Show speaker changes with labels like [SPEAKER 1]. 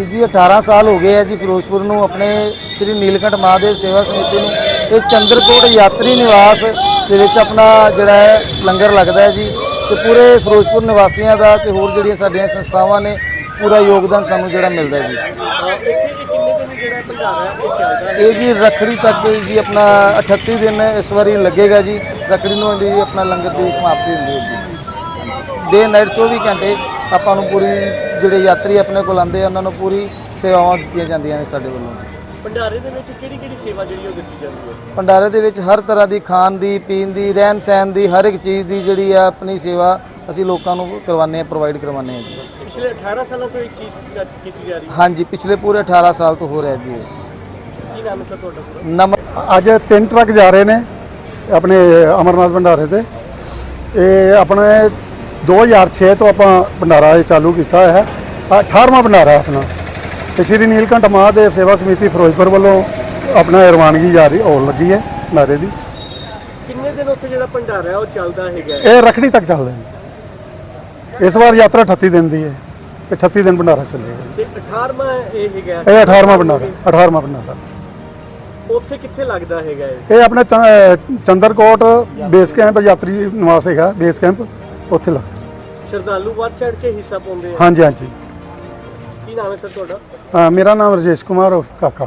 [SPEAKER 1] ਇਹ ਜੀ 18 ਸਾਲ ਹੋ ਗਏ ਆ ਜੀ ਫਿਰੋਜ਼ਪੁਰ ਨੂੰ, ਆਪਣੇ ਸ੍ਰੀ ਨੀਲਕੰਠ ਮਹਾਦੇਵ ਸੇਵਾ ਸਮਿਤੀ ਨੂੰ। ਇਹ ਚੰਦਰਕੋਟ ਯਾਤਰੀ ਨਿਵਾਸ ਦੇ ਵਿੱਚ ਆਪਣਾ ਜਿਹੜਾ ਹੈ, ਲੰਗਰ ਲੱਗਦਾ ਹੈ ਜੀ। ਤੇ ਪੂਰੇ ਫਿਰੋਜ਼ਪੁਰ ਨਿਵਾਸੀਆਂ ਦਾ ਤੇ ਹੋਰ ਜਿਹੜੀਆਂ ਸਾਡੀਆਂ ਸੰਸਥਾਵਾਂ ਨੇ, ਪੂਰਾ ਯੋਗਦਾਨ ਸਾਨੂੰ ਜਿਹੜਾ ਮਿਲਦਾ ਜੀ।
[SPEAKER 2] ਇਹ
[SPEAKER 1] ਜੀ ਰਖੜੀ ਤੱਕ ਜੀ ਆਪਣਾ 38 ਦਿਨ ਇਸ ਵਾਰੀ ਲੱਗੇਗਾ ਜੀ। ਰਖੜੀ ਨੂੰ ਇਹਦੀ ਆਪਣਾ ਲੰਗਰ ਦੀ ਸਮਾਪਤੀ ਹੁੰਦੀ ਹੈ ਜੀ। ਡੇ ਨਾਈਟ 24 ਘੰਟੇ ਆਪਾਂ ਨੂੰ ਪੂਰੀ ਜਿਹੜੇ ਯਾਤਰੀ ਆਪਣੇ ਕੋਲ ਆਉਂਦੇ ਆ ਉਹਨਾਂ ਨੂੰ ਪੂਰੀ ਸੇਵਾਵਾਂ ਦਿੱਤੀਆਂ ਜਾਂਦੀਆਂ ਨੇ ਸਾਡੇ ਵੱਲੋਂ।
[SPEAKER 2] ਭੰਡਾਰੇ ਦੇ ਵਿੱਚ ਕਿਹੜੀ ਕਿਹੜੀ ਸੇਵਾ ਜਿਹੜੀ ਉਹ ਦਿੱਤੀ ਜਾਂਦੀ ਹੈ?
[SPEAKER 1] ਭੰਡਾਰੇ ਦੇ ਵਿੱਚ ਹਰ ਤਰ੍ਹਾਂ ਦੀ ਖਾਣ ਦੀ ਪੀਣ ਦੀ ਰਹਿਣ ਸਹਿਣ ਦੀ ਹਰ ਇੱਕ ਚੀਜ਼ ਦੀ ਜਿਹੜੀ ਆ ਆਪਣੀ ਸੇਵਾ ਅਸੀਂ ਲੋਕਾਂ ਨੂੰ ਕਰਵਾਉਂਦੇ ਆ ਪ੍ਰੋਵਾਈਡ ਕਰਵਾਉਂਦੇ ਆ ਜੀ।
[SPEAKER 2] ਪਿਛਲੇ 18 ਸਾਲਾਂ ਤੋਂ ਇੱਕ ਚੀਜ਼ ਕੀਤੀ ਜਾ ਰਹੀ ਹੈ।
[SPEAKER 1] ਹਾਂਜੀ ਪਿਛਲੇ ਪੂਰੇ 18 ਸਾਲ ਤੋਂ ਹੋ ਰਿਹਾ ਜੀ ਇਹ।
[SPEAKER 2] ਕੀ ਨਾਮ ਹੈ ਸਰ ਤੁਹਾਡਾ ਪੂਰਾ
[SPEAKER 1] ਨਮਕ
[SPEAKER 3] ਅੱਜ ਤਿੰਨ ਟਰੱਕ ਜਾ ਰਹੇ ਨੇ ਆਪਣੇ ਅਮਰਨਾਥ ਭੰਡਾਰੇ ਤੇ। ਇਹ ਆਪਣੇ 2006 ਤੋਂ ਆਪਾਂ ਭੰਡਾਰਾ ਇਹ ਚਾਲੂ ਕੀਤਾ ਹੈ। ਆਹ 18ਵਾਂ ਭੰਡਾਰਾ ਆਪਣਾ। ਤੇ ਸ਼੍ਰੀ ਨੀਲਕੰਠ ਮਹਾਦੇਵ ਸੇਵਾ ਸਮਿਤੀ ਫਿਰੋਜ਼ਪੁਰ ਵੱਲੋਂ ਆਪਣਾ ਰਵਾਨਗੀ ਜਾਰੀ ਹੋਣ ਲੱਗੀ ਹੈ ਭੰਡਾਰੇ ਦੀ।
[SPEAKER 2] ਕਿੰਨੇ ਦਿਨ ਉੱਥੇ ਜਿਹੜਾ ਭੰਡਾਰਾ ਹੈ ਉਹ ਚੱਲਦਾ ਹੈਗਾ?
[SPEAKER 3] ਇਹ ਰਖੜੀ ਤੱਕ ਚੱਲਦਾ ਹੈ। ਇਸ ਵਾਰ ਯਾਤਰਾ 38 ਦਿਨ ਦੀ ਹੈ ਤੇ 38 ਦਿਨ ਭੰਡਾਰਾ ਚੱਲੇਗਾ।
[SPEAKER 2] ਤੇ 18ਵਾਂ ਇਹ ਹੈਗਾ।
[SPEAKER 3] ਇਹ 18ਵਾਂ ਭੰਡਾਰਾ 18ਵਾਂ ਭੰਡਾਰਾ।
[SPEAKER 2] ਉੱਥੇ ਕਿੱਥੇ ਲੱਗਦਾ ਹੈਗਾ ਇਹ?
[SPEAKER 3] ਆਪਣੇ ਚੰਦਰਕੋਟ ਬੇਸ ਕੈਂਪ ਯਾਤਰੀ ਨਿਵਾਸ ਹੈਗਾ ਬੇਸ ਕੈਂਪ। ਉੱਥੇ ਲੱਗਦਾ
[SPEAKER 2] ਸ਼ਰਧਾਲੂ ਵੱਧ ਚੜ ਕੇ ਹਿੱਸਾ ਪਾਉਂਦੇ ਆ।
[SPEAKER 3] ਹਾਂਜੀ ਹਾਂਜੀ।
[SPEAKER 2] ਕੀ ਨਾਮ ਹੈ ਸਰ ਤੁਹਾਡਾ?
[SPEAKER 3] ਅਹ ਮੇਰਾ ਨਾਮ ਰਜੇਸ਼ ਕੁਮਾਰ ਉਰਫ ਕਾਕਾ।